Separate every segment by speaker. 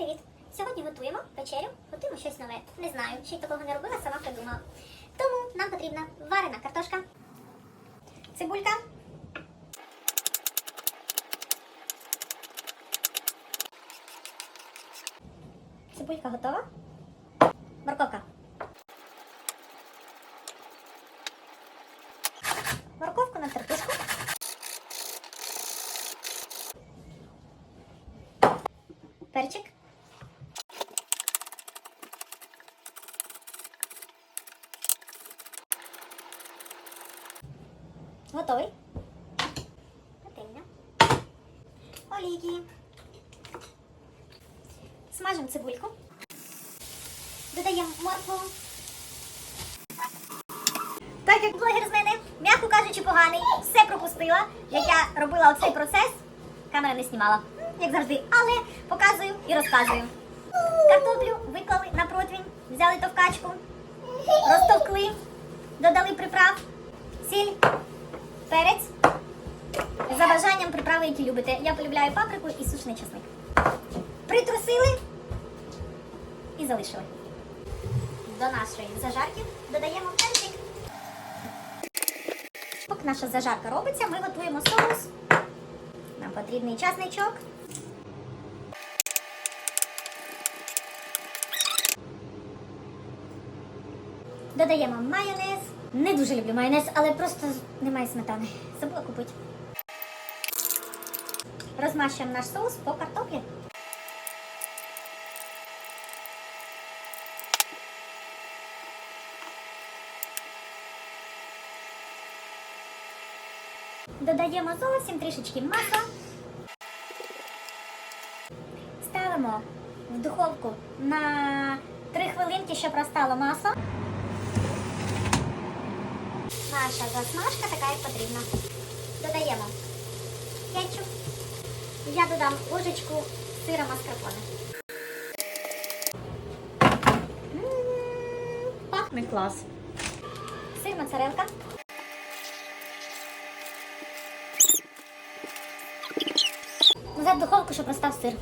Speaker 1: привіт! Сьогодні готуємо вечерю, готуємо щось нове. Не знаю, ще й такого не робила, сама придумала. Тому нам потрібна варена картошка, цибулька, цибулька готова. Морковка. Морковку на тертушку. Перчик. Готовий. Пательня. Олійки. Смажемо цибульку. Додаємо моркву. Так як блогер з мене, м'яко кажучи, поганий, все пропустила, як я робила оцей процес, камера не знімала, як завжди, але показую і розказую. Картоплю приправи, які любите. Я полюбляю паприку і сушний чесник. Притрусили і залишили. До нашої зажарки додаємо перчик. Поки наша зажарка робиться, ми готуємо соус. Нам потрібний часничок. Додаємо майонез. Не дуже люблю майонез, але просто немає сметани. Забула купити. Розмащуємо наш соус по картоплі. Додаємо зовсім трішечки масла. Ставимо в духовку на 3 хвилинки, щоб розтало масло. Наша засмажка така, як потрібно. Додаємо кетчуп. Я додам ложечку сира маскарпоне. М, Пахне клас. Сир моцарелка. Назад в духовку, щоб розстав сир.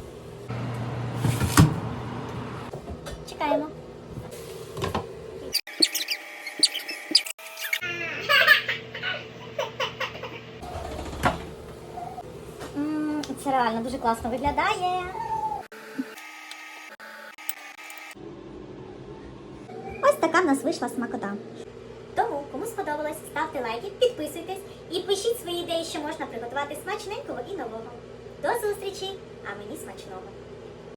Speaker 1: Чекаємо. М, Це реально дуже класно виглядає. Ось така в нас вийшла смакота. Тому, кому сподобалось, ставте лайки, підписуйтесь і пишіть свої ідеї, що можна приготувати смачненького і нового. До зустрічі, а мені смачного!